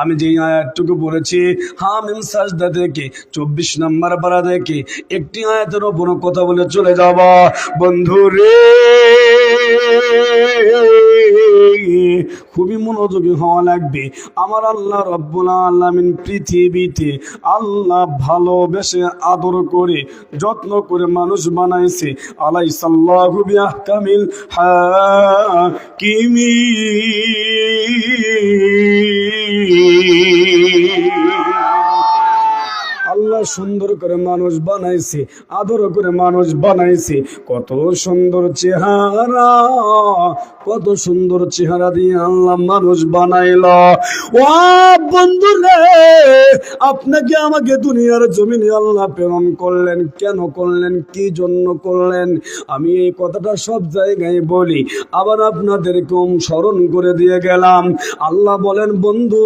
আমি যে আয়াতটুকু বলেছি হামিম সাজদা থেকে চব্বিশ নম্বর পারা থেকে একটি আয়াতের ওপর কথা বলে চলে যাব। বন্ধু রে, খুবই মনোযোগী হওয়া লাগবে। আমার আল্লাহ রব্বুল আলামিন পৃথিবীতে আল্লাহ ভালোবেসে আদর করে, যত্ন করে মানুষ বানাইছে। আলাই সাল্লাহু কামিল হাকিমি আল্লাহ সুন্দর করে মানুষ বানাইছে, আদর করে মানুষ বানাইছে। কত সুন্দর চেহারা, কত সুন্দর চেহারা দিয়ে আল্লাহ মানুষ বানাইল। ও বন্ধু রে আপনাকে আমাকে দুনিয়ার জমিনে আল্লাহ প্রেরণ করলেন? কেন করলেন? কি জন্য করলেন? আমি এই কথাটা সব জায়গায় বলি। আবার আপনাদেরকে স্মরণ করে দিয়ে গেলাম। আল্লাহ বলেন, বন্ধু,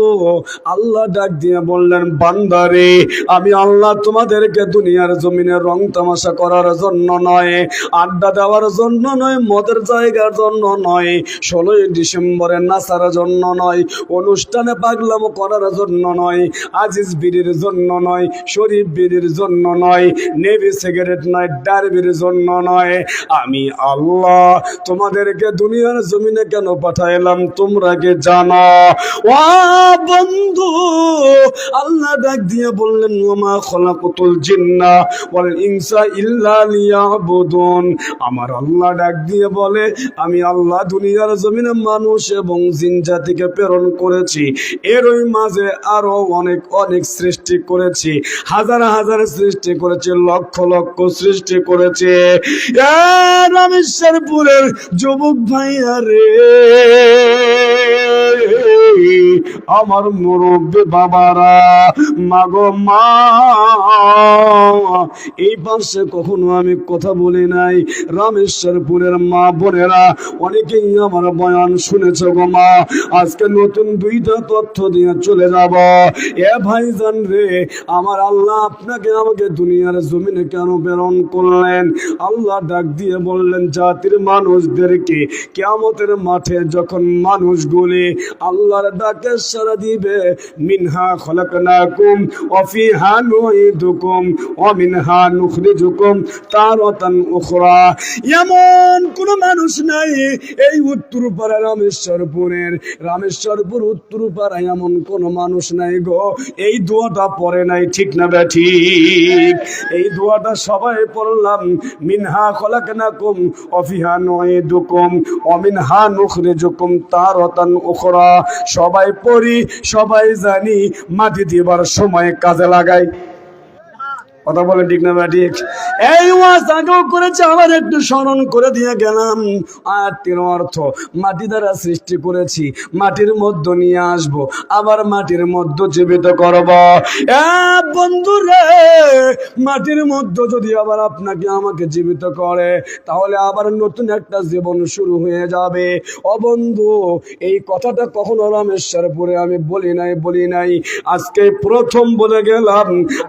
আল্লাহ ডাক দিয়ে বললেন, বান্দারে, আমি আল্লাহ তোমাদেরকে দুনিয়ার জমিনে রং তামাশা করার জন্য নয়, আড্ডা দেওয়ার জন্য নয়, মদের জায়গার জন্য নয়, ষোলোই ডিসেম্বরে নাচার জন্য নয়, অনুষ্ঠানে পাগলাম করার জন্য নয়, আজিজ বিড়ির জন্য নয়, শরীফ বিড়ির জন্য নয়, নেভি সিগারেট নয় ডারবির জন্য নয়। আমি আল্লাহ তোমাদেরকে দুনিয়ার জমিনে কেন পাঠাইলাম তোমরা কে জানো? ও বন্ধু, আল্লাহ ডাক দিয়ে বললেন ওমা খলাকুতুল জিন্না ওয়াল ইনসা ইল্লা লিয়াবুদুন। আমার আল্লাহ ডাক দিয়ে বলে, আমি আল্লাহ দুনিয়ার জমিনে মানুষ এবং জিন জাতিকে প্রেরণ করেছি। এর ওই মাঝে আরও অনেক অনেক সৃষ্টি করেছি। হাজার হাজার সৃষ্টি করেছে, লক্ষ লক্ষ সৃষ্টি করেছে। রামেশ্বরপুরের যুবক ভাইয়া রে। আমার মুরব্বী বাবারা মাগো মা। এই পাশে কখনো আমি কথা বলি নাই। রামেশ্বরপুরের মা বোনেরা, অনেকেই আমার বয়ান শুনেছ গো মা। আজকে নতুন দুইটা তথ্য দিয়ে চলে যাব। এ ভাইজান রে, আমার আল্লাহ আপনাকে আমাকে দুনিয়ার জমিনে কেন প্রেরণ করলেন? আল্লাহ ডাক দিয়ে বললেন, জাতির মানুষদেরকে কেমতের মাঠে যখন মানুষগুলি আল্লাহর ডাকে সারা দিবে, মিনহা খলাকনাকুম অফিহা নুইদুকুম অমিনহা নুখরিজুকুম তারাতান উখরা। এমন কোন মানুষ নাই এই উত্তর পাড়া রামেশ্বরপুরের। রামেশ্বরপুর উত্তর পাড়ায় এমন কোন মানুষ নাই গো। এই দোয়াটা পড়ে নাই, ঠিক না ব্যাঠি এই দোয়াটা সবাই পড়লাম, মিনহা খলাকনাকুম, অফিহা নুইদুকুম অমিনহা নুখরিজুকুম তারাতান উখরা। সবাই পড়ি, সবাই জানি, মাটি দিবার সময় কাজে লাগাই। কথা বলেন ঠিক না ঠিক? এই ওয়াজ আগেও করেছে, আবার একটু স্মরণ করে দিয়ে গেলাম। আয়াতটির অর্থ, মাটি দ্বারা সৃষ্টি করেছি, মাটির মধ্য নিয়ে আসব, আবার মাটির মধ্য জীবিত করব। বন্ধু রে মাটির মধ্য যদি আবার আপনাকে আমাকে জীবিত করে, তাহলে আবার নতুন একটা জীবন শুরু হয়ে যাবে। ও বন্ধু, এই কথাটা কখনো রামেশ্বরপুরে আমি বলি নাই বলি নাই। আজকে প্রথম বলে গেলাম,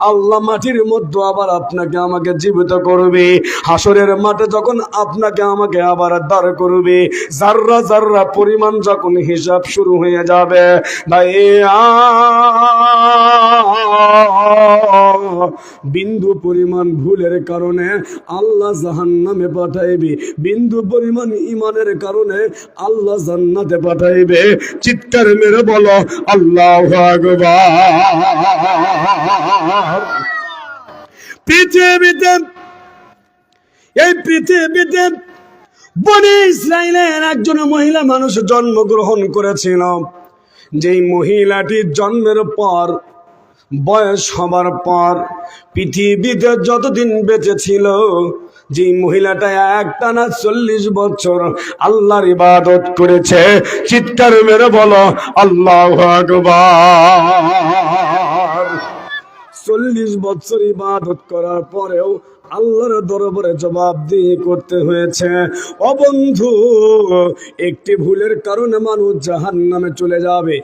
আল্লাহ মাটির মধ্যে আবার আপনাকে আমাকে জীবিত করবে। হাসরের মাঠে যখন আপনাকে আমাকে আবার দাঁড় করবে জাররা জাররা পরিমাণ যখন হিসাব শুরু হয়ে যাবে ভাই বিন্দু পরিমাণ ভুলের কারণে আল্লাহ জাহান নামে পাঠাইবে। বিন্দু পরিমাণ ইমানের কারণে আল্লাহ জান্নাতে পাঠাইবে। চিৎকার মেরে বলো, আল্লাহ পৃথিবীতে এই পৃথিবীতে বনে ইসরায়েলের একজন মহিলা মানুষ জন্মগ্রহণ করেছিল, যেই মহিলাটির জন্মের পর, বয়স হবার পর পৃথিবীতে যতদিন বেঁচে ছিল যে মহিলাটা একটানা চল্লিশ বছর আল্লাহর ইবাদত করেছে, চিৎকার মেরে বলো, আল্লাহ আকবার। চল্লিশ বছর ইবাদত করার পরেও আল্লাহর দরবারে জবাব দিয়ে করতে হয়েছে। অবন্ধু, একটি ভুলের কারণে মানুষ জাহান নামে চলে যাবে।